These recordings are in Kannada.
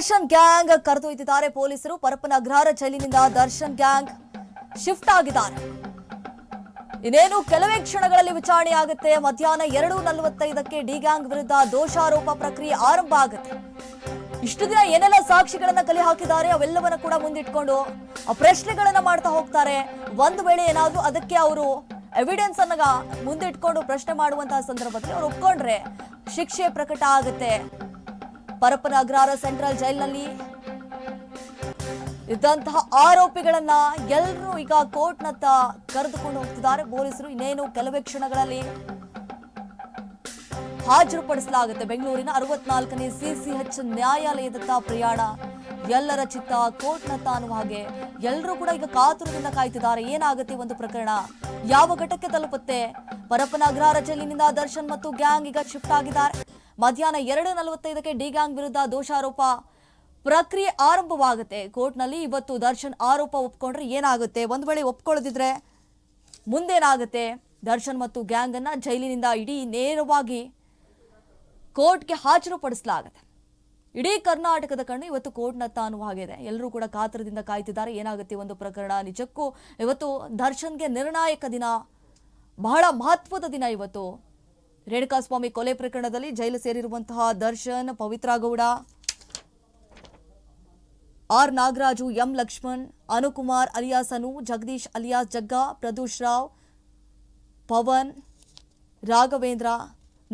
ದರ್ಶನ್ ಗ್ಯಾಂಗ್ ಕರೆದೊಯ್ದಿದ್ದಾರೆ ಪೊಲೀಸರು. ಪರಪ್ಪನ ಅಗ್ರಹಾರ ಜೈಲಿನಿಂದ ದರ್ಶನ್ ಗ್ಯಾಂಗ್ ಶಿಫ್ಟ್ ಆಗಿದ್ದಾರೆ. ಇನ್ನೇನು, ಕೆಲವೇ ಕ್ಷಣಗಳಲ್ಲಿ ವಿಚಾರಣೆ ಆಗುತ್ತೆ. ಮಧ್ಯಾಹ್ನ ಎರಡು ನಲವತ್ತೈದಕ್ಕೆ ಡಿ ಗ್ಯಾಂಗ್ ವಿರುದ್ಧ ದೋಷಾರೋಪ ಪ್ರಕ್ರಿಯೆ ಆರಂಭ ಆಗುತ್ತೆ. ಇಷ್ಟು ದಿನ ಏನೆಲ್ಲ ಸಾಕ್ಷಿಗಳನ್ನ ಕಲೆ ಹಾಕಿದ್ದಾರೆ, ಅವೆಲ್ಲವನ್ನ ಕೂಡ ಮುಂದಿಟ್ಕೊಂಡು ಆ ಪ್ರಶ್ನೆಗಳನ್ನ ಮಾಡ್ತಾ ಹೋಗ್ತಾರೆ. ಒಂದು ವೇಳೆ ಏನಾದ್ರೂ ಅದಕ್ಕೆ ಅವರು ಎವಿಡೆನ್ಸ್ ಅನ್ನ ಮುಂದಿಟ್ಕೊಂಡು ಪ್ರಶ್ನೆ ಮಾಡುವಂತಹ ಸಂದರ್ಭದಲ್ಲಿ ಅವ್ರು ಒಪ್ಕೊಂಡ್ರೆ ಶಿಕ್ಷೆ ಪ್ರಕಟ ಆಗುತ್ತೆ. ಪರಪ್ಪನ ಅಗ್ರಹಾರ ಸೆಂಟ್ರಲ್ ಜೈಲಿನಲ್ಲಿ. ಇದ್ದಂತಹ ಆರೋಪಿಗಳನ್ನ ಎಲ್ಲರೂ ಈಗ ಕೋರ್ಟ್ನತ್ತ ಕರೆದುಕೊಂಡು ಹೋಗ್ತಿದ್ದಾರೆ. ಪೊಲೀಸರು ಇನ್ನೇನು ಕೆಲವೇ ಕ್ಷಣಗಳಲ್ಲಿ ಹಾಜರುಪಡಿಸಲಾಗುತ್ತೆ. ಬೆಂಗಳೂರಿನ ಅರವತ್ನಾಲ್ಕನೇ ಸಿಸಿಎಚ್ ನ್ಯಾಯಾಲಯದತ್ತ ಪ್ರಯಾಣ. ಎಲ್ಲರ ಚಿತ್ತ ಕೋರ್ಟ್ನತ್ತ ಅನ್ನುವ ಹಾಗೆ ಎಲ್ಲರೂ ಕೂಡ ಈಗ ಕಾತುರದಿಂದ ಕಾಯ್ತಿದ್ದಾರೆ. ಏನಾಗುತ್ತೆ ಒಂದು ಪ್ರಕರಣ? ಯಾವ ಘಟಕ್ಕೆ ತಲುಪುತ್ತೆ? ಪರಪ್ಪನ ಅಗ್ರಹಾರ ಜೈಲಿನಿಂದ ದರ್ಶನ್ ಮತ್ತು ಗ್ಯಾಂಗ್ ಈಗ ಶಿಫ್ಟ್ ಆಗಿದ್ದಾರೆ. ಮಧ್ಯಾಹ್ನ ಎರಡು ನಲವತ್ತೈದಕ್ಕೆ ಡಿ ಗ್ಯಾಂಗ್ ವಿರುದ್ಧ ದೋಷಾರೋಪ ಪ್ರಕ್ರಿಯೆ ಆರಂಭವಾಗುತ್ತೆ. ಕೋರ್ಟ್ನಲ್ಲಿ ಇವತ್ತು ದರ್ಶನ್ ಆರೋಪ ಒಪ್ಕೊಂಡ್ರೆ ಏನಾಗುತ್ತೆ? ಒಂದು ವೇಳೆ ಒಪ್ಕೊಳ್ಳದಿದ್ರೆ ಮುಂದೇನಾಗುತ್ತೆ? ದರ್ಶನ್ ಮತ್ತು ಗ್ಯಾಂಗ್ ಅನ್ನ ಜೈಲಿನಿಂದ ಇಡೀ ನೇರವಾಗಿ ಕೋರ್ಟ್ಗೆ ಹಾಜರುಪಡಿಸಲಾಗುತ್ತೆ. ಇಡೀ ಕರ್ನಾಟಕದ ಕಣ್ಣು ಇವತ್ತು ಕೋರ್ಟ್ನತ್ತ ತಾನು ಹಾಗಿದೆ. ಎಲ್ಲರೂ ಕೂಡ ಕಾತರದಿಂದ ಕಾಯ್ತಿದ್ದಾರೆ. ಏನಾಗುತ್ತೆ ಒಂದು ಪ್ರಕರಣ? ನಿಜಕ್ಕೂ ಇವತ್ತು ದರ್ಶನ್ಗೆ ನಿರ್ಣಾಯಕ ದಿನ. ಬಹಳ ಮಹತ್ವದ ದಿನ ಇವತ್ತು. ರೇಣುಕಾಸ್ವಾಮಿ ಕೊಲೆ ಪ್ರಕರಣದಲ್ಲಿ ಜೈಲು ಸೇರಿರುವಂತಹ Darshan Pavithra Gowda R Nagaraju, M Lakshman, Anukumar alias Anu Jagadish alias Jagga, Pradosh Rao, Pavan, Raghavendra,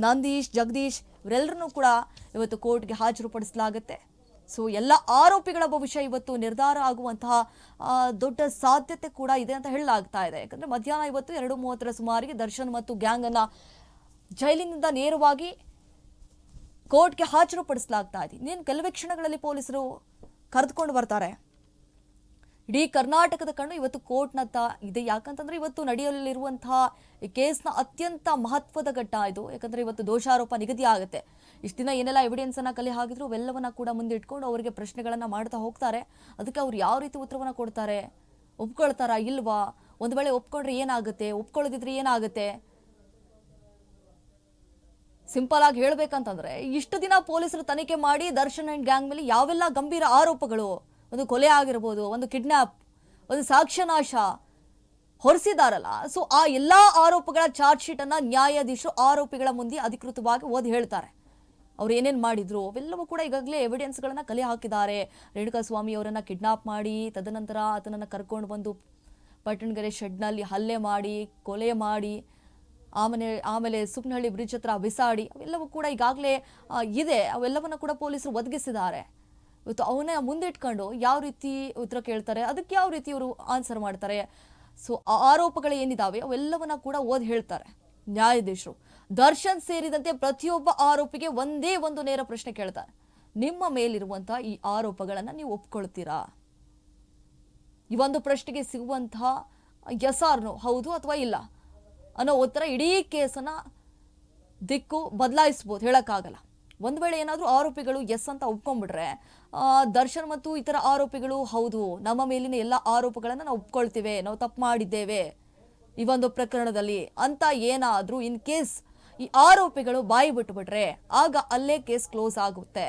Nandish, Jagadish ಇವರೆಲ್ಲರನ್ನೂ ಕೂಡ ಇವತ್ತು ಕೋರ್ಟ್ಗೆ ಹಾಜರುಪಡಿಸಲಾಗುತ್ತೆ. ಸೊ ಎಲ್ಲ ಆರೋಪಿಗಳ ಭವಿಷ್ಯ ಇವತ್ತು ನಿರ್ಧಾರ ಆಗುವಂತಹ ದೊಡ್ಡ ಸಾಧ್ಯತೆ ಕೂಡ ಇದೆ ಅಂತ ಹೇಳಲಾಗ್ತಾ ಇದೆ. ಯಾಕಂದ್ರೆ ಮಧ್ಯಾಹ್ನ ಇವತ್ತು ಎರಡು ಮೂವತ್ತರ ಸುಮಾರಿಗೆ ದರ್ಶನ್ ಮತ್ತು ಗ್ಯಾಂಗ್ ಅನ್ನ ಜೈಲಿನಿಂದ ನೇರವಾಗಿ ಕೋರ್ಟ್ಗೆ ಹಾಜರುಪಡಿಸಲಾಗ್ತಾ ಇದೆ. ಇನ್ನೇನು ಕೆಲವೇ ಕ್ಷಣಗಳಲ್ಲಿ ಪೊಲೀಸರು ಕರೆದುಕೊಂಡು ಬರ್ತಾರೆ. ಇಡೀ ಕರ್ನಾಟಕದ ಕಣ್ಣು ಇವತ್ತು ಕೋರ್ಟ್ನತ್ತ ಇದೆ. ಯಾಕಂತಂದ್ರೆ ಇವತ್ತು ನಡೆಯಲಿರುವಂತಹ ಈ ಕೇಸ್ನ ಅತ್ಯಂತ ಮಹತ್ವದ ಘಟ್ಟ ಇದು. ಯಾಕಂದ್ರೆ ಇವತ್ತು ದೋಷಾರೋಪ ನಿಗದಿ ಆಗುತ್ತೆ. ಇಷ್ಟು ದಿನ ಏನೆಲ್ಲ ಎವಿಡೆನ್ಸ್ ಅನ್ನ ಕಲೆ ಹಾಕಿದ್ರು ಅವೆಲ್ಲವನ್ನ ಕೂಡ ಮುಂದೆ ಇಟ್ಕೊಂಡು ಅವರಿಗೆ ಪ್ರಶ್ನೆಗಳನ್ನ ಮಾಡ್ತಾ ಹೋಗ್ತಾರೆ. ಅದಕ್ಕೆ ಅವ್ರು ಯಾವ ರೀತಿ ಉತ್ತರವನ್ನ ಕೊಡ್ತಾರೆ? ಒಪ್ಕೊಳ್ತಾರಾ? ಇಲ್ವಾ? ಒಂದು ವೇಳೆ ಒಪ್ಕೊಂಡ್ರೆ ಏನಾಗುತ್ತೆ? ಒಪ್ಕೊಳ್ಳೋದಿದ್ರೆ ಏನಾಗುತ್ತೆ? ಸಿಂಪಲ್ ಆಗಿ ಹೇಳ್ಬೇಕಂತಂದ್ರೆ, ಇಷ್ಟು ದಿನ ಪೊಲೀಸರು ತನಿಖೆ ಮಾಡಿ ದರ್ಶನ್ ಅಂಡ್ ಗ್ಯಾಂಗ್ ಮೇಲೆ ಯಾವೆಲ್ಲ ಗಂಭೀರ ಆರೋಪಗಳು, ಒಂದು ಕೊಲೆ ಆಗಿರ್ಬೋದು, ಒಂದು ಕಿಡ್ನಾಪ್, ಒಂದು ಸಾಕ್ಷ್ಯನಾಶ ಹೊರಿಸಿದಾರಲ್ಲ ಸೊ ಆ ಎಲ್ಲ ಆರೋಪಗಳ ಚಾರ್ಜ್ ಶೀಟ್ ಅನ್ನ ನ್ಯಾಯಾಧೀಶರು ಆರೋಪಿಗಳ ಮುಂದೆ ಅಧಿಕೃತವಾಗಿ ಓದಿ ಹೇಳ್ತಾರೆ. ಅವ್ರು ಏನೇನು ಮಾಡಿದ್ರು, ಅವೆಲ್ಲವೂ ಕೂಡ ಈಗಾಗಲೇ ಎವಿಡೆನ್ಸ್ಗಳನ್ನು ಕಲೆ ಹಾಕಿದ್ದಾರೆ. ರೇಣುಕಾ ಸ್ವಾಮಿ ಅವರನ್ನು ಕಿಡ್ನಾಪ್ ಮಾಡಿ, ತದನಂತರ ಆತನನ್ನ ಕರ್ಕೊಂಡು ಬಂದು ಪಟ್ಟಣಗೆರೆ ಶೆಡ್ನಲ್ಲಿ ಹಲ್ಲೆ ಮಾಡಿ, ಕೊಲೆ ಮಾಡಿ ಆಮೇಲೆ ಆಮೇಲೆ ಸುಪ್ನಹಳ್ಳಿ ಬ್ರಿಡ್ಜ್ ಹತ್ರ ಬಿಸಾಡಿ, ಅವೆಲ್ಲವೂ ಕೂಡ ಈಗಾಗಲೇ ಇದೆ. ಅವೆಲ್ಲವನ್ನ ಕೂಡ ಪೊಲೀಸರು ಒದಗಿಸಿದ್ದಾರೆ. ಇವತ್ತು ಅವನ್ನ ಮುಂದಿಟ್ಕೊಂಡು ಯಾವ ರೀತಿ ಉತ್ತರ ಕೇಳ್ತಾರೆ, ಅದಕ್ಕೆ ಯಾವ ರೀತಿ ಇವರು ಆನ್ಸರ್ ಮಾಡ್ತಾರೆ. ಸೊ ಆರೋಪಗಳು ಏನಿದಾವೆ, ಅವೆಲ್ಲವನ್ನ ಕೂಡ ಓದಿ ಹೇಳ್ತಾರೆ ನ್ಯಾಯಾಧೀಶರು. ದರ್ಶನ್ ಸೇರಿದಂತೆ ಪ್ರತಿಯೊಬ್ಬ ಆರೋಪಿಗೆ ಒಂದೇ ಒಂದು ನೇರ ಪ್ರಶ್ನೆ ಕೇಳ್ತಾರೆ. ನಿಮ್ಮ ಮೇಲಿರುವಂತಹ ಈ ಆರೋಪಗಳನ್ನ ನೀವು ಒಪ್ಕೊಳ್ತೀರಾ? ಈ ಒಂದು ಪ್ರಶ್ನೆಗೆ ಸಿಗುವಂತಹ ಎಸ್ ಆರ್ನು ಹೌದು ಅಥವಾ ಇಲ್ಲ? ಅನ್ನೋ ಉತ್ತರ ಇಡೀ ಕೇಸನ್ನ ದಿಕ್ಕು ಬದಲಾಯಿಸ್ಬೋದು, ಹೇಳೋಕ್ಕಾಗಲ್ಲ. ಒಂದು ವೇಳೆ ಏನಾದರೂ ಆರೋಪಿಗಳು ಎಸ್ ಅಂತ ಒಪ್ಕೊಂಡ್ಬಿಟ್ರೆ ದರ್ಶನ್ ಮತ್ತು ಇತರ ಆರೋಪಿಗಳು ಹೌದು, ನಮ್ಮ ಮೇಲಿನ ಎಲ್ಲ ಆರೋಪಗಳನ್ನು ನಾವು ಒಪ್ಕೊಳ್ತೇವೆ, ನಾವು ತಪ್ಪು ಮಾಡಿದ್ದೇವೆ ಈ ಒಂದು ಪ್ರಕರಣದಲ್ಲಿ ಅಂತ ಏನಾದರೂ ಇನ್ ಕೇಸ್ ಈ ಆರೋಪಿಗಳು ಬಾಯಿ ಬಿಟ್ಟುಬಿಟ್ರೆ ಆಗ ಅಲ್ಲೇ ಕೇಸ್ ಕ್ಲೋಸ್ ಆಗುತ್ತೆ.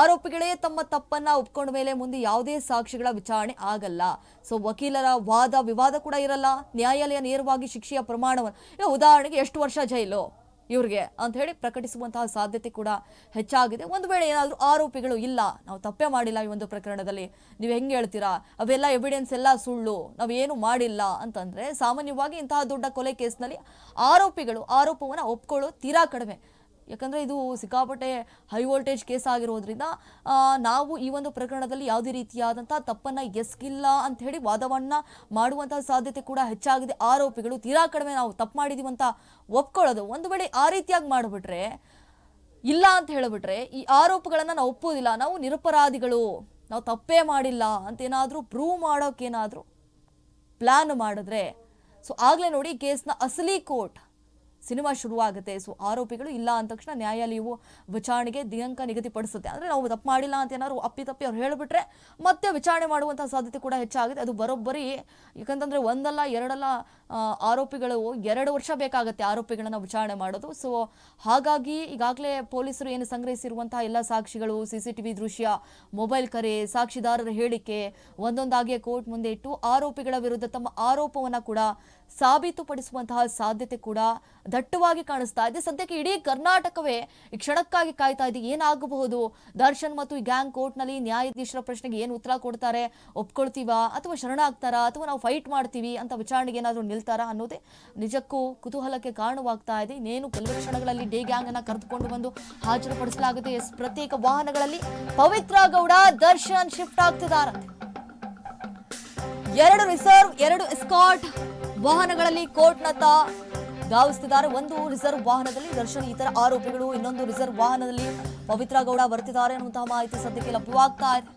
ಆರೋಪಿಗಳೇ ತಮ್ಮ ತಪ್ಪನ್ನ ಒಪ್ಕೊಂಡ ಮೇಲೆ ಮುಂದೆ ಯಾವುದೇ ಸಾಕ್ಷಿಗಳ ವಿಚಾರಣೆ ಆಗಲ್ಲ. ಸೊ ವಕೀಲರ ವಾದ ವಿವಾದ ಕೂಡ ಇರಲ್ಲ. ನ್ಯಾಯಾಲಯ ನೇರವಾಗಿ ಶಿಕ್ಷೆಯ ಪ್ರಮಾಣವನ್ನು ಉದಾಹರಣೆಗೆ ಎಷ್ಟು ವರ್ಷ ಜೈಲು ಇವ್ರಿಗೆ ಅಂತ ಹೇಳಿ ಪ್ರಕಟಿಸುವಂತಹ ಸಾಧ್ಯತೆ ಕೂಡ ಹೆಚ್ಚಾಗಿದೆ. ಒಂದು ವೇಳೆ ಏನಾದರೂ ಆರೋಪಿಗಳು ಇಲ್ಲ, ನಾವು ತಪ್ಪೇ ಮಾಡಿಲ್ಲ ಈ ಒಂದು ಪ್ರಕರಣದಲ್ಲಿ. ನೀವು ಹೆಂಗೆ ಹೇಳ್ತೀರಾ? ಅವೆಲ್ಲ ಎವಿಡೆನ್ಸ್ ಎಲ್ಲ ಸುಳ್ಳು ನಾವೇನು ಮಾಡಿಲ್ಲ ಅಂತಂದರೆ ಸಾಮಾನ್ಯವಾಗಿ ಇಂತಹ ದೊಡ್ಡ ಕೊಲೆ ಕೇಸ್ನಲ್ಲಿ ಆರೋಪಿಗಳು ಆರೋಪವನ್ನು ಒಪ್ಕೊಳ್ಳೋ ತೀರಾ ಕಡಿಮೆ. ಯಾಕಂದ್ರೆ ಇದು ಸಿಕ್ಕಾಪಟ್ಟೆ ಹೈ ವೋಲ್ಟೇಜ್ ಕೇಸ್ ಆಗಿರೋದ್ರಿಂದ ನಾವು ಈ ಒಂದು ಪ್ರಕರಣದಲ್ಲಿ ಯಾವುದೇ ರೀತಿಯಾದಂಥ ತಪ್ಪನ್ನು ಎಸ್ಗಿಲ್ಲ ಅಂತ ಹೇಳಿ ವಾದವನ್ನು ಮಾಡುವಂಥ ಸಾಧ್ಯತೆ ಕೂಡ ಹೆಚ್ಚಾಗಿದೆ. ಆರೋಪಿಗಳು ತೀರಾ ಕಡಿಮೆ ನಾವು ತಪ್ಪು ಮಾಡಿದೀವಿ ಅಂತ ಒಪ್ಕೊಳ್ಳೋದು. ಒಂದು ವೇಳೆ ಆ ರೀತಿಯಾಗಿ ಮಾಡಿಬಿಟ್ರೆ, ಇಲ್ಲ ಅಂತ ಹೇಳಿಬಿಟ್ರೆ, ಈ ಆರೋಪಗಳನ್ನು ನಾವು ಒಪ್ಪೋದಿಲ್ಲ ನಾವು ನಿರಪರಾಧಿಗಳು, ನಾವು ತಪ್ಪೇ ಮಾಡಿಲ್ಲ ಅಂತೇನಾದರೂ ಪ್ರೂವ್ ಮಾಡೋಕ್ಕೇನಾದರೂ ಪ್ಲ್ಯಾನ್ ಮಾಡಿದ್ರೆ, ಸೊ ಆಗಲೇ ನೋಡಿ ಕೇಸ್ನ ಅಸಲಿ ಕೋರ್ಟ್ ಸಿನಿಮಾ ಶುರುವಾಗುತ್ತೆ. ಸೊ, ಆರೋಪಿಗಳು ಇಲ್ಲ ಅಂದ ತಕ್ಷಣ ನ್ಯಾಯಾಲಯವು ವಿಚಾರಣೆಗೆ ದಿನಾಂಕ ನಿಗದಿಪಡಿಸುತ್ತೆ. ಅಂದರೆ ನಾವು ತಪ್ಪು ಮಾಡಿಲ್ಲ ಅಂತ ಏನಾದ್ರು ಅಪ್ಪಿತಪ್ಪಿ ಅವ್ರು ಹೇಳಿಬಿಟ್ರೆ ಮತ್ತೆ ವಿಚಾರಣೆ ಮಾಡುವಂಥ ಸಾಧ್ಯತೆ ಕೂಡ ಹೆಚ್ಚಾಗುತ್ತೆ. ಅದು ಬರೋಬ್ಬರಿ ಯಾಕಂತಂದರೆ ಒಂದಲ್ಲ, ಎರಡಲ್ಲ ಆರೋಪಿಗಳು ಎರಡು ವರ್ಷ ಬೇಕಾಗುತ್ತೆ ಆರೋಪಿಗಳನ್ನು ವಿಚಾರಣೆ ಮಾಡೋದು. ಸೊ, ಹಾಗಾಗಿ ಈಗಾಗಲೇ ಪೊಲೀಸರು ಏನು ಸಂಗ್ರಹಿಸಿರುವಂತಹ ಎಲ್ಲ ಸಾಕ್ಷಿಗಳು ಸಿ ಸಿ ಟಿ ವಿ ದೃಶ್ಯ, ಮೊಬೈಲ್ ಕರೆ, ಸಾಕ್ಷಿದಾರರ ಹೇಳಿಕೆ, ಒಂದೊಂದಾಗಿ ಕೋರ್ಟ್ ಮುಂದೆ ಇಟ್ಟು ಆರೋಪಿಗಳ ವಿರುದ್ಧ ತಮ್ಮ ಆರೋಪವನ್ನ ಕೂಡ ಸಾಬೀತುಪಡಿಸುವಂತಹ ಸಾಧ್ಯತೆ ಕೂಡ ದಟ್ಟವಾಗಿ ಕಾಣಿಸ್ತಾ ಇದೆ. ಸದ್ಯಕ್ಕೆ ಇಡೀ ಕರ್ನಾಟಕವೇ ಈ ಕ್ಷಣಕ್ಕಾಗಿ ಕಾಯ್ತಾ ಇದೆ. ಏನಾಗಬಹುದು? ದರ್ಶನ್ ಮತ್ತು ಈ ಗ್ಯಾಂಗ್ ಕೋರ್ಟ್ನಲ್ಲಿ ನ್ಯಾಯಾಧೀಶರ ಪ್ರಶ್ನೆಗೆ ಏನು ಉತ್ತರ ಕೊಡ್ತಾರೆ? ಒಪ್ಕೊಳ್ತೀವಾ? ಅಥವಾ ಶರಣಾಗ್ತಾರಾ? ಅಥವಾ ನಾವು ಫೈಟ್ ಮಾಡ್ತೀವಿ ಅಂತ ವಿಚಾರಣೆಗೆ ಏನಾದರೂ ನಿಲ್ತಾರಾ ಅನ್ನೋದೇ ನಿಜಕ್ಕೂ ಕುತೂಹಲಕ್ಕೆ ಕಾರಣವಾಗ್ತಾ ಇದೆ. ಇನ್ನೇನು ಕೆಲವೇ ಕ್ಷಣಗಳಲ್ಲಿ ಡೇ ಗ್ಯಾಂಗ್ ಅನ್ನ ಕರೆದುಕೊಂಡು ಬಂದು ಹಾಜರುಪಡಿಸಲಾಗುತ್ತೆ. ಎಸ್, ಪ್ರತ್ಯೇಕ ವಾಹನಗಳಲ್ಲಿ ಪವಿತ್ರ ಗೌಡ, ದರ್ಶನ್ ಶಿಫ್ಟ್ ಆಗ್ತಿದ್ದಾರಂತೆ ಎರಡು ರಿಸರ್ವ್, ಎರಡು ಎಸ್ಕಾಟ್ ವಾಹನಗಳಲ್ಲಿ ಕೋರ್ಟ್ನತ್ತ ಧಾವಿಸ್ತಿದ್ದಾರೆ. ಒಂದು ರಿಸರ್ವ್ ವಾಹನದಲ್ಲಿ ದರ್ಶನ್, ಇತರ ಆರೋಪಿಗಳು ಇನ್ನೊಂದು ರಿಸರ್ವ್ ವಾಹನದಲ್ಲಿ ಪವಿತ್ರ ಗೌಡ ಬರ್ತಿದ್ದಾರೆ ಅನ್ನುವಂತಹ ಮಾಹಿತಿ ಸದ್ಯಕ್ಕೆ ಲಭ್ಯವಾಗ್ತಾ ಇದೆ.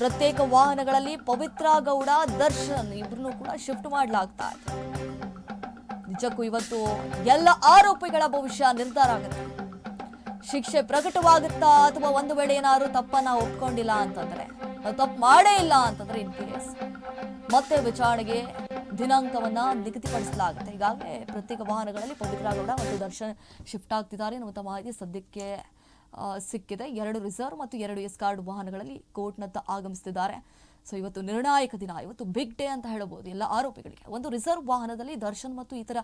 ಪ್ರತ್ಯೇಕ ವಾಹನಗಳಲ್ಲಿ ಪವಿತ್ರ ಗೌಡ, ದರ್ಶನ್ ಇಬ್ಬರನ್ನು ಕೂಡ ಶಿಫ್ಟ್ ಮಾಡಲಾಗ್ತಾ ಇದೆ. ನಿಜಕ್ಕೂ ಇವತ್ತು ಎಲ್ಲ ಆರೋಪಿಗಳ ಭವಿಷ್ಯ ನಿರ್ಧಾರ ಆಗುತ್ತೆ. ಶಿಕ್ಷೆ ಪ್ರಕಟವಾಗುತ್ತಾ ಅಥವಾ ಒಂದು ವೇಳೆ ಏನಾದ್ರು ತಪ್ಪನ್ನ ಒಪ್ಕೊಂಡಿಲ್ಲ ಅಂತಂದ್ರೆ ತಪ್ಪು ಮಾಡೇ ಇಲ್ಲ ಅಂತಂದ್ರೆ ಇನ್ ಮತ್ತೆ ವಿಚಾರಣೆಗೆ ದಿನಾಂಕವನ್ನ ನಿಗದಿಪಡಿಸಲಾಗುತ್ತೆ. ಈಗಾಗಲೇ ಪ್ರತ್ಯೇಕ ವಾಹನಗಳಲ್ಲಿ ಪವಿತ್ರ ಗೌಡ ಮತ್ತು ದರ್ಶನ್ ಶಿಫ್ಟ್ ಆಗ್ತಿದ್ದಾರೆ ಎನ್ನುವಂಥ ಮಾಹಿತಿ ಸದ್ಯಕ್ಕೆ ಸಿಕ್ಕಿದೆ. ಎರಡು ರಿಸರ್ವ್ ಮತ್ತು ಎರಡು ಎಸ್ಕಾರ್ಡ್ ವಾಹನಗಳಲ್ಲಿ ಕೋರ್ಟ್ನತ್ತ ಆಗಮಿಸುತ್ತಿದ್ದಾರೆ ಸೊ, ಇವತ್ತು ನಿರ್ಣಾಯಕ ದಿನ, ಇವತ್ತು ಬಿಗ್ ಡೇ ಅಂತ ಹೇಳಬಹುದು ಎಲ್ಲ ಆರೋಪಿಗಳಿಗೆ. ಒಂದು ರಿಸರ್ವ್ ವಾಹನದಲ್ಲಿ ದರ್ಶನ್ ಮತ್ತು ಇತರ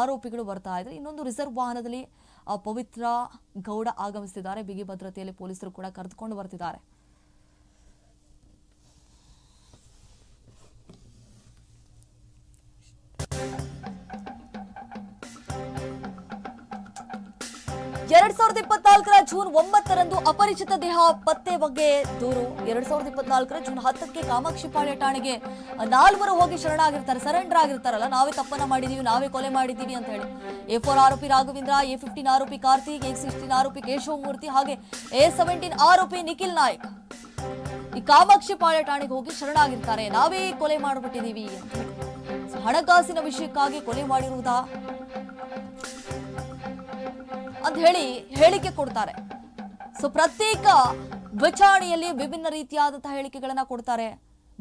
ಆರೋಪಿಗಳು ಬರ್ತಾ ಇದ್ದಾರೆ ಇನ್ನೊಂದು ರಿಸರ್ವ್ ವಾಹನದಲ್ಲಿ ಪವಿತ್ರ ಗೌಡ ಆಗಮಿಸುತ್ತಿದ್ದಾರೆ ಬಿಗಿ ಭದ್ರತೆಯಲ್ಲಿ ಪೊಲೀಸರು ಕೂಡ ಕರೆದುಕೊಂಡು ಬರ್ತಿದ್ದಾರೆ. ಎರಡ್ ಸಾವಿರದ ಇಪ್ಪತ್ನಾಲ್ಕರ ಜೂನ್ ಒಂಬತ್ತರಂದು ಅಪರಿಚಿತ ದೇಹ ಪತ್ತೆ ಬಗ್ಗೆ ದೂರು. ಎರಡ್ ಸಾವಿರದ ಇಪ್ಪತ್ನಾಲ್ಕರ ಜೂನ್ ಹತ್ತಕ್ಕೆ ಕಾಮಾಕ್ಷಿಪಾಳ್ಯ ಠಾಣೆಗೆ ನಾಲ್ವರು ಹೋಗಿ ಶರಣಾಗಿರ್ತಾರೆ, ಸರೆಂಡರ್ ಆಗಿರ್ತಾರಲ್ಲ, ನಾವೇ ತಪ್ಪನ್ನ ಮಾಡಿದೀವಿ, ನಾವೇ ಕೊಲೆ ಮಾಡಿದೀವಿ ಅಂತ ಹೇಳಿ. ಎ ಫೋರ್ ಆರೋಪಿ ರಾಘವೇಂದ್ರ, ಎ ಫಿಫ್ಟೀನ್ ಆರೋಪಿ ಕಾರ್ತಿಕ್, ಎ ಸಿಕ್ಸ್ಟೀನ್ ಆರೋಪಿ ಕೇಶವಮೂರ್ತಿ ಹಾಗೆ ಎ ಸೆವೆಂಟೀನ್ ಆರೋಪಿ ನಿಖಿಲ್ ನಾಯಕ್. ಈ ಕಾಮಾಕ್ಷಿಪಾಳ್ಯ ಠಾಣೆಗೆ ಹೋಗಿ ಶರಣಾಗಿರ್ತಾರೆ, ನಾವೇ ಕೊಲೆ ಮಾಡಿಬಿಟ್ಟಿದೀವಿ ಅಂತ ಹಣಕಾಸಿನ ವಿಷಯಕ್ಕಾಗಿ ಕೊಲೆ ಮಾಡಿರುವುದಾ? ಅಂತ ಹೇಳಿ ಹೇಳಿಕೆ ಕೊಡ್ತಾರೆ. ಸೊ ಪ್ರತ್ಯೇಕ ವಿಚಾರಣೆಯಲ್ಲಿ ವಿಭಿನ್ನ ರೀತಿಯಾದಂತಹ ಹೇಳಿಕೆಗಳನ್ನ ಕೊಡ್ತಾರೆ.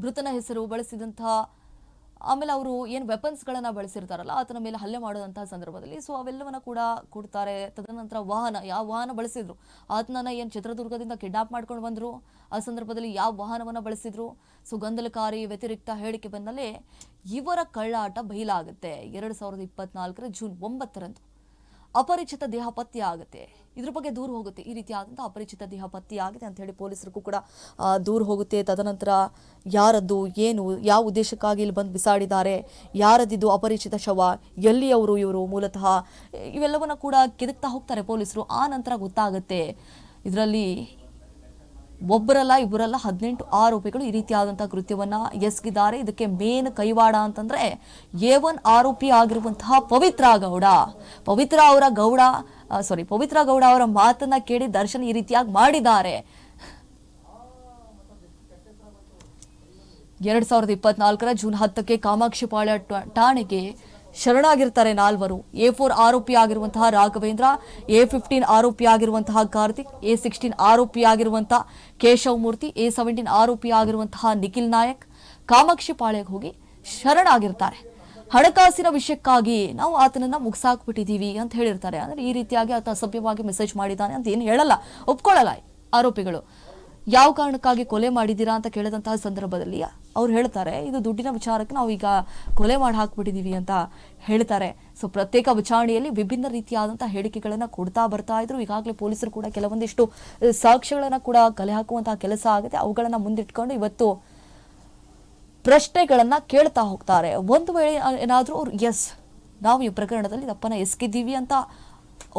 ಮೃತನ ಹೆಸರು ಬಳಸಿದಂತಹ ಆಮೇಲೆ ಅವರು ಏನು ವೆಪನ್ಸ್ಗಳನ್ನ ಬಳಸಿರ್ತಾರಲ್ಲ, ಆತನ ಮೇಲೆ ಹಲ್ಲೆ ಮಾಡೋದಂತಹ ಸಂದರ್ಭದಲ್ಲಿ ಸೊ ಅವೆಲ್ಲವನ್ನ ಕೂಡ ಕೊಡ್ತಾರೆ. ತದನಂತರ ವಾಹನ, ಯಾವ ವಾಹನ ಬಳಸಿದ್ರು? ಆತನನ್ನ ಏನು ಚಿತ್ರದುರ್ಗದಿಂದ ಕಿಡ್ನಾಪ್ ಮಾಡ್ಕೊಂಡು ಬಂದ್ರು? ಆ ಸಂದರ್ಭದಲ್ಲಿ ಯಾವ ವಾಹನವನ್ನ ಬಳಸಿದ್ರು? ಸೊ ಗೊಂದಲಕಾರಿ ವ್ಯತಿರಿಕ್ತ ಹೇಳಿಕೆ ಬೆನ್ನಲ್ಲೇ ಇವರ ಕಳ್ಳಾಟ ಬಯಲಾಗುತ್ತೆ. ಎರಡು ಸಾವಿರದ ಇಪ್ಪತ್ನಾಲ್ಕರ ಜೂನ್ ಒಂಬತ್ತರಂದು. ಅಪರಿಚಿತ ದೇಹ ಪತ್ತೆ ಆಗುತ್ತೆ. ಇದ್ರ ಬಗ್ಗೆ ದೂರ ಹೋಗುತ್ತೆ. ಈ ರೀತಿಯಾದಂಥ ಅಪರಿಚಿತ ದೇಹ ಪತ್ತೆ ಆಗಿದೆ ಅಂತ ಹೇಳಿ ಪೊಲೀಸರಿಗೂ ಕೂಡ ದೂರು ಹೋಗುತ್ತೆ. ತದನಂತರ ಯಾರದ್ದು, ಏನು, ಯಾವ ಉದ್ದೇಶಕ್ಕಾಗಿ ಇಲ್ಲಿ ಬಂದು ಬಿಸಾಡಿದ್ದಾರೆ, ಯಾರದಿದ್ದು ಅಪರಿಚಿತ ಶವ, ಎಲ್ಲಿಯವರು ಇವರು ಮೂಲತಃ, ಇವೆಲ್ಲವನ್ನ ಕೂಡ ಕೆದಕ್ತಾ ಹೋಗ್ತಾರೆ ಪೊಲೀಸರು. ಆ ನಂತರ ಗೊತ್ತಾಗುತ್ತೆ. ಇದರಲ್ಲಿ ಒಬ್ಬರಲ್ಲ, ಇಬ್ಬರಲ್ಲ ಹದಿನೆಂಟು ಆರೋಪಿಗಳು ಈ ರೀತಿಯಾದಂಥ ಕೃತ್ಯವನ್ನು ಎಸಗಿದ್ದಾರೆ. ಇದಕ್ಕೆ ಮೇನ್ ಕೈವಾಡ ಅಂತಂದ್ರೆ ಎ ಒನ್ ಆರೋಪಿ ಆಗಿರುವಂತಹ ಪವಿತ್ರ ಗೌಡ. ಪವಿತ್ರ ಅವರ ಗೌಡ ಸಾರಿ ಪವಿತ್ರ ಗೌಡ ಅವರ ಮಾತನ್ನ ಕೇಳಿ ದರ್ಶನ್ ಈ ರೀತಿಯಾಗಿ ಮಾಡಿದ್ದಾರೆ. ಎರಡ್ ಸಾವಿರದ ಇಪ್ಪತ್ನಾಲ್ಕರ ಜೂನ್ ಹತ್ತಕ್ಕೆ ಕಾಮಾಕ್ಷಿಪಾಳ್ಯ ಠಾಣೆಗೆ ಶರಣಾಗಿರ್ತಾರೆ ನಾಲ್ವರು. ಎ ಫೋರ್ ಆರೋಪಿ ಆಗಿರುವಂತಹ ರಾಘವೇಂದ್ರ, ಎ ಫಿಫ್ಟೀನ್ ಆರೋಪಿ ಆಗಿರುವಂತಹ ಕಾರ್ತಿಕ್, ಎ ಸಿಕ್ಸ್ಟೀನ್ ಆರೋಪಿ ಆಗಿರುವಂತಹ ಕೇಶವ್ ಮೂರ್ತಿ, ಎ ಸೆವೆಂಟೀನ್ ಆರೋಪಿ ಆಗಿರುವಂತಹ ನಿಖಿಲ್ ನಾಯಕ್ ಕಾಮಾಕ್ಷಿ ಪಾಳ್ಯಕ್ಕೆ ಹೋಗಿ ಶರಣಾಗಿರ್ತಾರೆ. ಹಣಕಾಸಿನ ವಿಷಯಕ್ಕಾಗಿ ನಾವು ಆತನನ್ನ ಮುಗಿಸಾಕ್ಬಿಟ್ಟಿದ್ದೀವಿ ಅಂತ ಹೇಳಿರ್ತಾರೆ. ಅಂದ್ರೆ ಈ ರೀತಿಯಾಗಿ ಆತ ಅಸಭ್ಯವಾಗಿ ಮೆಸೇಜ್ ಮಾಡಿದ್ದಾನೆ ಅಂತ ಏನು ಹೇಳಲ್ಲ. ಒಪ್ಕೊಳ್ಳಲ್ಲ ಆರೋಪಿಗಳು. ಯಾವ ಕಾರಣಕ್ಕಾಗಿ ಕೊಲೆ ಮಾಡಿದ್ದೀರಾ ಅಂತ ಕೇಳಿದಂತಹ ಸಂದರ್ಭದಲ್ಲಿ ಅವ್ರು ಹೇಳ್ತಾರೆ, ಇದು ದುಡ್ಡಿನ ವಿಚಾರಕ್ಕೆ ನಾವು ಈಗ ಕೊಲೆ ಮಾಡಿ ಹಾಕ್ಬಿಟ್ಟಿದೀವಿ ಅಂತ ಹೇಳ್ತಾರೆ. ಸೊ ಪ್ರತ್ಯೇಕ ವಿಚಾರಣೆಯಲ್ಲಿ ವಿಭಿನ್ನ ರೀತಿಯಾದಂಥ ಹೇಳಿಕೆಗಳನ್ನು ಕೊಡ್ತಾ ಬರ್ತಾ ಇದ್ರು. ಈಗಾಗಲೇ ಪೊಲೀಸರು ಕೂಡ ಕೆಲವೊಂದಿಷ್ಟು ಸಾಕ್ಷ್ಯಗಳನ್ನು ಕೂಡ ಕಲೆ ಹಾಕುವಂತಹ ಕೆಲಸ ಆಗುತ್ತೆ. ಅವುಗಳನ್ನು ಮುಂದಿಟ್ಕೊಂಡು ಇವತ್ತು ಪ್ರಶ್ನೆಗಳನ್ನ ಕೇಳ್ತಾ ಹೋಗ್ತಾರೆ. ಒಂದು ವೇಳೆ ಏನಾದರೂ ಅವ್ರು ಎಸ್ ನಾವು ಈ ಪ್ರಕರಣದಲ್ಲಿ ತಪ್ಪನ್ನ ಎಸ್ಕಿದ್ದೀವಿ ಅಂತ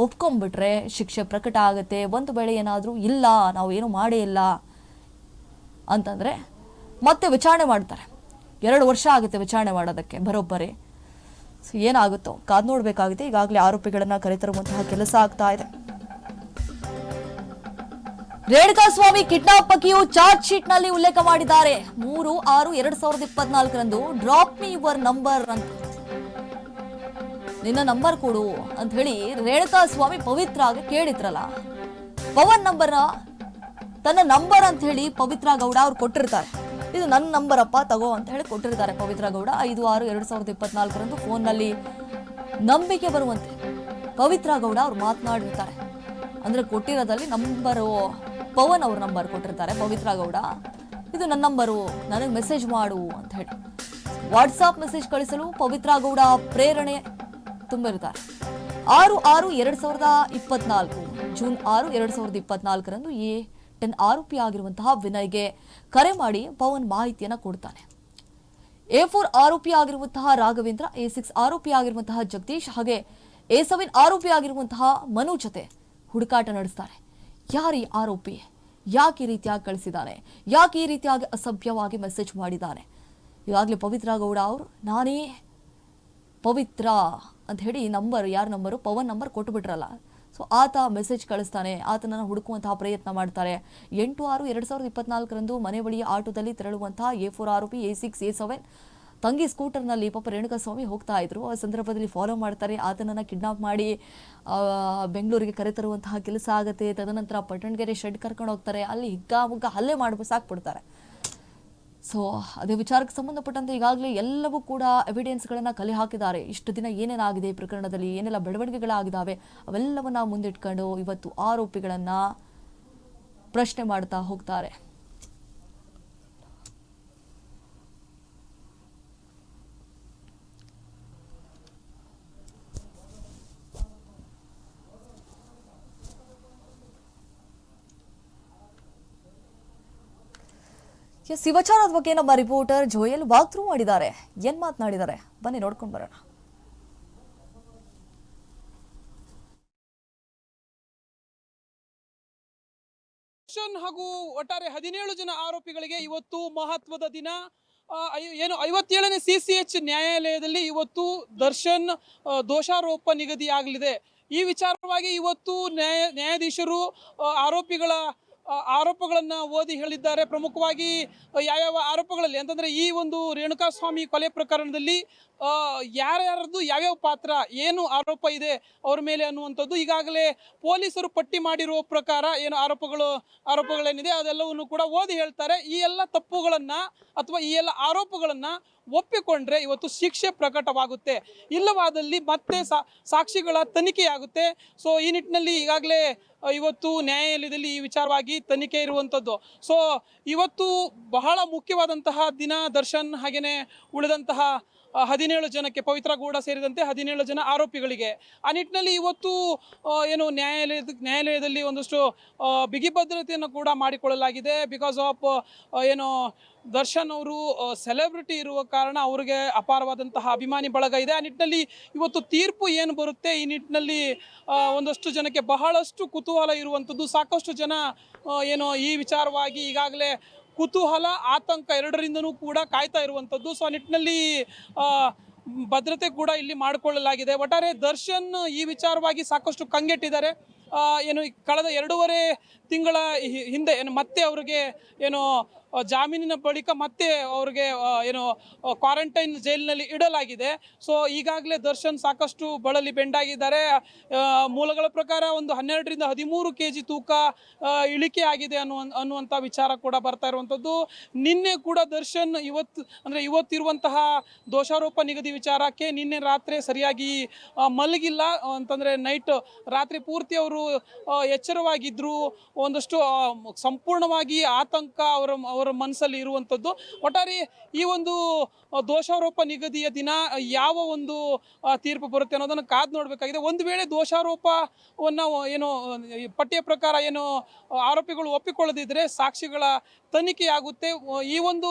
ಒಪ್ಕೊಂಡ್ಬಿಟ್ರೆ ಶಿಕ್ಷೆ ಪ್ರಕಟ ಆಗುತ್ತೆ. ಒಂದು ವೇಳೆ ಏನಾದರೂ, ಇಲ್ಲ, ನಾವು ಏನು ಮಾಡೇ ಇಲ್ಲ ಅಂತಂದ್ರೆ ಮತ್ತೆ ವಿಚಾರಣೆ ಮಾಡ್ತಾರೆ. ಎರಡು ವರ್ಷ ಆಗುತ್ತೆ ವಿಚಾರಣೆ ಮಾಡೋದಕ್ಕೆ, ಬರೋಬ್ಬರಿ. ಸೊ ಏನಾಗುತ್ತೋ, ಕಾದ್ ನೋಡಬೇಕಾಗುತ್ತೆ. ಈಗಾಗಲೇ ಆರೋಪಿಗಳನ್ನ ಕರೆತರುವಂತಹ ಕೆಲಸ ಆಗ್ತಾ ಇದೆ. ರೇಣುಕಾಸ್ವಾಮಿ ಕಿಡ್ನಾಪ್ ಬಗ್ಗೆಯೂ ಚಾರ್ಜ್ ಶೀಟ್ನಲ್ಲಿ ಉಲ್ಲೇಖ ಮಾಡಿದ್ದಾರೆ. ಮೂರು, ಆರು, ಎರಡ್ ಸಾವಿರದ ಇಪ್ಪತ್ನಾಲ್ಕರಂದು ಡ್ರಾಪ್ ಮಿ ಯುವರ್ ನಂಬರ್ ಅಂತ. ನಿನ್ನ ನಂಬರ್ ಕೊಡು ಅಂತ ಹೇಳಿ ರೇಣುಕಾ ಸ್ವಾಮಿ ಪವಿತ್ರಾಗೆ ಕೇಳಿದ್ರಲ್ಲ. ಪವನ್ ನಂಬರ್ ತನ್ನ ನಂಬರ್ ಅಂತ ಹೇಳಿ ಪವಿತ್ರ ಗೌಡ ಅವ್ರು ಕೊಟ್ಟಿರ್ತಾರೆ. ಇದು ನನ್ನ ನಂಬರ್ ಅಪ್ಪ ತಗೋ ಅಂತ ಹೇಳಿ ಕೊಟ್ಟಿರ್ತಾರೆ ಪವಿತ್ರ ಗೌಡ. ಐದು ಆರು ಎರಡು ಸಾವಿರದ ಇಪ್ಪತ್ನಾಲ್ಕರಂದು ಫೋನ್ನಲ್ಲಿ ನಂಬಿಕೆ ಬರುವಂತೆ ಪವಿತ್ರ ಗೌಡ ಅವ್ರು ಮಾತನಾಡಿರ್ತಾರೆ. ಅಂದ್ರೆ ಕೊಟ್ಟಿರೋದಲ್ಲಿ ನಂಬರು, ಪವನ್ ಅವ್ರ ನಂಬರ್ ಕೊಟ್ಟಿರ್ತಾರೆ ಪವಿತ್ರ ಗೌಡ. ಇದು ನನ್ನ ನಂಬರು, ನನಗೆ ಮೆಸೇಜ್ ಮಾಡು ಅಂತ ಹೇಳಿ. ವಾಟ್ಸಾಪ್ ಮೆಸೇಜ್ ಕಳಿಸಲು ಪವಿತ್ರ ಗೌಡ ಪ್ರೇರಣೆ ತುಂಬಿರ್ತಾರೆ. ಆರು ಆರು ಎರಡು ಸಾವಿರದ ಇಪ್ಪತ್ನಾಲ್ಕು, ಜೂನ್ ಆರು ಎರಡು ಸಾವಿರದ ಇಪ್ಪತ್ನಾಲ್ಕರಂದು ಎ ಟೆನ್ ಆರೋಪಿ ಆಗಿರುವಂತಹ ವಿನಯ್ಗೆ ಕರೆ ಮಾಡಿ ಪವನ್ ಮಾಹಿತಿಯನ್ನ ಕೊಡ್ತಾನೆ. ಎ ಫೋರ್ ಆರೋಪಿ ಆಗಿರುವಂತಹ ರಾಘವೇಂದ್ರ, ಎ ಸಿಕ್ಸ್ ಆರೋಪಿ ಆಗಿರುವಂತಹ ಜಗದೀಶ್ ಹಾಗೆ ಎ ಸೆವೆನ್ ಆರೋಪಿ ಆಗಿರುವಂತಹ ಮನು ಜೊತೆ ಹುಡುಕಾಟ ನಡೆಸ್ತಾರೆ. ಯಾರು ಆರೋಪಿ? ಯಾಕೆ ಈ ರೀತಿಯಾಗಿ ಕಳಿಸಿದ್ದಾನೆ ಯಾಕೆ ಈ ರೀತಿಯಾಗಿ ಅಸಭ್ಯವಾಗಿ ಮೆಸೇಜ್ ಮಾಡಿದ್ದಾನೆ ಈಗಾಗಲೇ ಪವಿತ್ರ ಗೌಡ ಅವರು, ನಾನೇ ಪವಿತ್ರ ಅಂತ ಹೇಳಿ ನಂಬರ್, ಯಾರ ನಂಬರು? ಪವನ್ ನಂಬರ್ ಕೊಟ್ಟುಬಿಟ್ರಲ್ಲ ಸೊ ಆತ ಮೆಸೇಜ್ ಕಳಿಸ್ತಾನೆ. ಆತನನ್ನು ಹುಡುಕುವಂತಹ ಪ್ರಯತ್ನ ಮಾಡ್ತಾರೆ. ಎಂಟು ಆರು ಎರಡು ಸಾವಿರದ ಇಪ್ಪತ್ನಾಲ್ಕರಂದು ಮನೆ ಬಳಿಯ ಆಟೋದಲ್ಲಿ ತೆರಳುವಂತಹ ಎ ಫೋರ್ ಆರೋಪಿ ಎ ಸಿಕ್ಸ್, ಎ ಸೆವೆನ್ ತಂಗಿ ಸ್ಕೂಟರ್ನಲ್ಲಿ ಪಾಪ ರೇಣುಕಾಸ್ವಾಮಿ ಹೋಗ್ತಾ ಇದ್ರು. ಆ ಸಂದರ್ಭದಲ್ಲಿ ಫಾಲೋ ಮಾಡ್ತಾರೆ. ಆತನನ್ನು ಕಿಡ್ನಾಪ್ ಮಾಡಿ ಬೆಂಗಳೂರಿಗೆ ಕರೆತರುವಂತಹ ಕೆಲಸ ಆಗುತ್ತೆ. ತದನಂತರ ಪಟ್ಟಣಗೆರೆ ಶೆಡ್ ಕರ್ಕೊಂಡು ಹೋಗ್ತಾರೆ. ಅಲ್ಲಿ ಹಿಗ್ಗಾಮುಗ್ಗ ಹಲ್ಲೆ ಮಾಡಿ ಸಾಕ್ಬಿಡ್ತಾರೆ. ಸೊ ಅದೇ ವಿಚಾರಕ್ಕೆ ಸಂಬಂಧಪಟ್ಟಂತೆ ಈಗಾಗಲೇ ಎಲ್ಲವೂ ಕೂಡ ಎವಿಡೆನ್ಸ್ಗಳನ್ನು ಕಲೆ ಹಾಕಿದ್ದಾರೆ ಇಷ್ಟು ದಿನ ಏನೇನಾಗಿದೆ, ಪ್ರಕರಣದಲ್ಲಿ ಏನೆಲ್ಲ ಬೆಳವಣಿಗೆಗಳಾಗಿದ್ದಾವೆ ಅವೆಲ್ಲವನ್ನ ಮುಂದಿಟ್ಕೊಂಡು ಇವತ್ತು ಆರೋಪಿಗಳನ್ನು ಪ್ರಶ್ನೆ ಮಾಡ್ತಾ ಹೋಗ್ತಾರೆ. ಎಸ್ ಈ ವಿಚಾರದ ಬಗ್ಗೆ ನಮ್ಮ ರಿಪೋರ್ಟರ್ ಜೋಯಲ್ ವಾಕ್ಥ್ರೂ ಮಾಡಿದ್ದಾರೆ. ಏನ್ ಮಾತನಾಡಿದ್ದಾರೆ? ಬನ್ನಿ ನೋಡ್ಕೊಂಡು ಬರೋಣ. ಹಾಗೂ ಒಟ್ಟಾರೆ ಹದಿನೇಳು ಜನ ಆರೋಪಿಗಳಿಗೆ ಇವತ್ತು ಮಹತ್ವದ ದಿನ. ಏನು, ಐವತ್ತೇಳನೇ ಸಿ ಸಿ ಎಚ್ ನ್ಯಾಯಾಲಯದಲ್ಲಿ ಇವತ್ತು ದರ್ಶನ್ ದೋಷಾರೋಪ ನಿಗದಿಯಾಗಲಿದೆ. ಈ ವಿಚಾರವಾಗಿ ಇವತ್ತು ನ್ಯಾಯ, ನ್ಯಾಯಾಧೀಶರು ಆರೋಪಿಗಳ ಆರೋಪಗಳನ್ನ ಓದಿ ಹೇಳಿದ್ದಾರೆ. ಪ್ರಮುಖವಾಗಿ ಯಾವ್ಯಾವ ಆರೋಪಗಳಲ್ಲಿ ಅಂತಂದ್ರೆ ಈ ಒಂದು ರೇಣುಕಾಸ್ವಾಮಿ ಕೊಲೆ ಪ್ರಕರಣದಲ್ಲಿ ಯಾರ್ಯಾರದ್ದು ಯಾವ್ಯಾವ ಪಾತ್ರ, ಏನು ಆರೋಪ ಇದೆ ಅವ್ರ ಮೇಲೆ ಅನ್ನುವಂಥದ್ದು ಈಗಾಗಲೇ ಪೊಲೀಸರು ಪಟ್ಟಿ ಮಾಡಿರುವ ಪ್ರಕಾರ ಏನು ಆರೋಪಗಳು, ಆರೋಪಗಳೇನಿದೆ ಅದೆಲ್ಲವನ್ನು ಕೂಡ ಓದಿ ಹೇಳ್ತಾರೆ. ಈ ಎಲ್ಲ ತಪ್ಪುಗಳನ್ನ ಅಥವಾ ಈ ಎಲ್ಲ ಆರೋಪಗಳನ್ನ ಒಪ್ಪಿಕೊಂಡ್ರೆ ಇವತ್ತು ಶಿಕ್ಷೆ ಪ್ರಕಟವಾಗುತ್ತೆ. ಇಲ್ಲವಾದಲ್ಲಿ ಮತ್ತೆ ಸಾಕ್ಷಿಗಳ ತನಿಖೆಯಾಗುತ್ತೆ. ಸೊ ಈ ನಿಟ್ಟಿನಲ್ಲಿ ಈಗಾಗಲೇ ಇವತ್ತು ನ್ಯಾಯಾಲಯದಲ್ಲಿ ಈ ವಿಚಾರವಾಗಿ ತನಿಖೆ ಇರುವಂಥದ್ದು. ಸೊ ಇವತ್ತು ಬಹಳ ಮುಖ್ಯವಾದಂತಹ ದಿನ ದರ್ಶನ್ ಹಾಗೆಯೇ ಉಳಿದಂತಹ ಹದಿನೇಳು ಜನಕ್ಕೆ ಪವಿತ್ರ ಗೌಡ ಸೇರಿದಂತೆ ಹದಿನೇಳು ಜನ ಆರೋಪಿಗಳಿಗೆ. ಆ ನಿಟ್ಟಿನಲ್ಲಿ ಇವತ್ತು ಏನು ನ್ಯಾಯಾಲಯದ, ನ್ಯಾಯಾಲಯದಲ್ಲಿ ಒಂದಷ್ಟು ಬಿಗಿ ಭದ್ರತೆಯನ್ನು ಕೂಡ ಮಾಡಿಕೊಳ್ಳಲಾಗಿದೆ. ಬಿಕಾಸ್ ಆಫ್ ಏನು ದರ್ಶನ್ ಅವರು ಸೆಲೆಬ್ರಿಟಿ ಇರುವ ಕಾರಣ ಅವರಿಗೆ ಅಪಾರವಾದಂತಹ ಅಭಿಮಾನಿ ಬಳಗ ಇದೆ. ಆ ನಿಟ್ಟಿನಲ್ಲಿ ಇವತ್ತು ತೀರ್ಪು ಏನು ಬರುತ್ತೆ? ಈ ನಿಟ್ಟಿನಲ್ಲಿ ಒಂದಷ್ಟು ಜನಕ್ಕೆ ಬಹಳಷ್ಟು ಕುತೂಹಲ ಇರುವಂಥದ್ದು ಸಾಕಷ್ಟು ಜನ ಏನು ಈ ವಿಚಾರವಾಗಿ ಈಗಾಗಲೇ ಕುತೂಹಲ, ಆತಂಕ ಎರಡರಿಂದನೂ ಕೂಡ ಕಾಯ್ತಾ ಇರುವಂಥದ್ದು. ಸೊ ಆ ನಿಟ್ಟಿನಲ್ಲಿ ಭದ್ರತೆ ಕೂಡ ಇಲ್ಲಿ ಮಾಡಿಕೊಳ್ಳಲಾಗಿದೆ. ಒಟ್ಟಾರೆ ದರ್ಶನ್ ಈ ವಿಚಾರವಾಗಿ ಸಾಕಷ್ಟು ಕಂಗೆಟ್ಟಿದ್ದಾರೆ. ಏನು ಕಳೆದ ಎರಡೂವರೆ ತಿಂಗಳ ಹಿಂದೆ, ಏನು ಮತ್ತೆ ಅವರಿಗೆ, ಏನು ಜಾಮೀನಿನ ಬಳಿಕ ಮತ್ತೆ ಅವ್ರಿಗೆ ಏನು ಕ್ವಾರಂಟೈನ್ ಜೈಲಿನಲ್ಲಿ ಇಡಲಾಗಿದೆ. ಸೊ ಈಗಾಗಲೇ ದರ್ಶನ್ ಸಾಕಷ್ಟು ಬಳಲಿ ಬೆಂಡಾಗಿದ್ದಾರೆ. ಮೂಲಗಳ ಪ್ರಕಾರ ಒಂದು ಹನ್ನೆರಡರಿಂದ ಹದಿಮೂರು ಕೆ ಜಿ ತೂಕ ಇಳಿಕೆ ಆಗಿದೆ ಅನ್ನುವ ಅನ್ನುವಂಥ ವಿಚಾರ ಕೂಡ ಬರ್ತಾ ಇರುವಂಥದ್ದು ನಿನ್ನೆ ಕೂಡ ದರ್ಶನ್ ಇವತ್ತು, ಅಂದರೆ ಇವತ್ತಿರುವಂತಹ ದೋಷಾರೋಪ ನಿಗದಿ ವಿಚಾರಕ್ಕೆ ನಿನ್ನೆ ರಾತ್ರಿ ಸರಿಯಾಗಿ ಮಲಗಿಲ್ಲ. ಅಂತಂದರೆ ನೈಟ್ ರಾತ್ರಿ ಪೂರ್ತಿ ಅವರು ಎಚ್ಚರವಾಗಿದ್ದರು ಒಂದಷ್ಟು ಸಂಪೂರ್ಣವಾಗಿ ಆತಂಕ ಅವರ ಅವರ ಮನಸ್ಸಲ್ಲಿ ಇರುವಂಥದ್ದು. ಒಟ್ಟಾರೆ ಈ ಒಂದು ದೋಷಾರೋಪ ನಿಗದಿಯ ದಿನ ಯಾವ ಒಂದು ತೀರ್ಪು ಬರುತ್ತೆ ಅನ್ನೋದನ್ನು ಕಾದು ನೋಡಬೇಕಾಗಿದೆ. ಒಂದು ವೇಳೆ ದೋಷಾರೋಪವನ್ನು ಏನು ಪಠ್ಯ ಪ್ರಕಾರ ಏನು ಆರೋಪಿಗಳು ಒಪ್ಪಿಕೊಳ್ಳದಿದ್ದರೆ ಸಾಕ್ಷಿಗಳ ತನಿಖೆಯಾಗುತ್ತೆ. ಈ ಒಂದು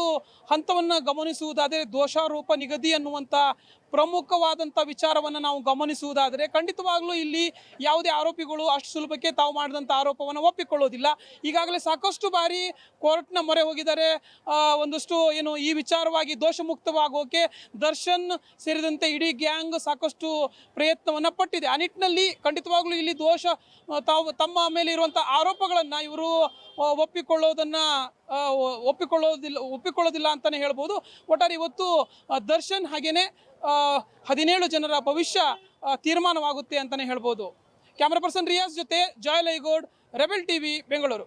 ಹಂತವನ್ನು ಗಮನಿಸುವುದಾದರೆ ದೋಷಾರೋಪ ನಿಗದಿ ಅನ್ನುವಂಥ ಪ್ರಮುಖವಾದಂಥ ವಿಚಾರವನ್ನು ನಾವು ಗಮನಿಸುವುದಾದರೆ ಖಂಡಿತವಾಗ್ಲೂ ಇಲ್ಲಿ ಯಾವುದೇ ಆರೋಪಿಗಳು ಅಷ್ಟು ಸುಲಭಕ್ಕೆ ತಾವು ಮಾಡಿದಂಥ ಆರೋಪವನ್ನು ಒಪ್ಪಿಕೊಳ್ಳೋದಿಲ್ಲ. ಈಗಾಗಲೇ ಸಾಕಷ್ಟು ಬಾರಿ ಕೋರ್ಟ್ನ ಮೊರೆ ಹೋಗಿದ್ದಾರೆ. ಒಂದಷ್ಟು ಏನು ಈ ವಿಚಾರವಾಗಿ ದೋಷಮುಕ್ತವಾಗೋಕೆ ದರ್ಶನ್ ಸೇರಿದಂತೆ ಇಡೀ ಗ್ಯಾಂಗ್ ಸಾಕಷ್ಟು ಪ್ರಯತ್ನವನ್ನು ಪಟ್ಟಿದೆ. ಆ ನಿಟ್ಟಿನಲ್ಲಿ ಖಂಡಿತವಾಗ್ಲೂ ಇಲ್ಲಿ ದೋಷ ತಾವು ತಮ್ಮ ಮೇಲೆ ಇರುವಂಥ ಆರೋಪಗಳನ್ನು ಇವರು ಒಪ್ಪಿಕೊಳ್ಳೋದನ್ನು ಒಪ್ಪಿಕೊಳ್ಳೋದಿಲ್ಲ ಒಪ್ಪಿಕೊಳ್ಳೋದಿಲ್ಲ ಅಂತಲೇ ಹೇಳ್ಬೋದು. ಒಟ್ಟಾರೆ ಇವತ್ತು ದರ್ಶನ್ ಹಾಗೇನೆ ಆ, ಹದಿನೇಳು ಜನರ ಭವಿಷ್ಯ ತೀರ್ಮಾನವಾಗುತ್ತೆ ಅಂತಲೇ ಹೇಳ್ಬೋದು. ಕ್ಯಾಮ್ರಾ ಪರ್ಸನ್ ರಿಯಾಜ್ ಜೊತೆ ಜಾಯ್ ಲೈಗೋಡ್ ರೆಬೆಲ್ ಟಿವಿ ಬೆಂಗಳೂರು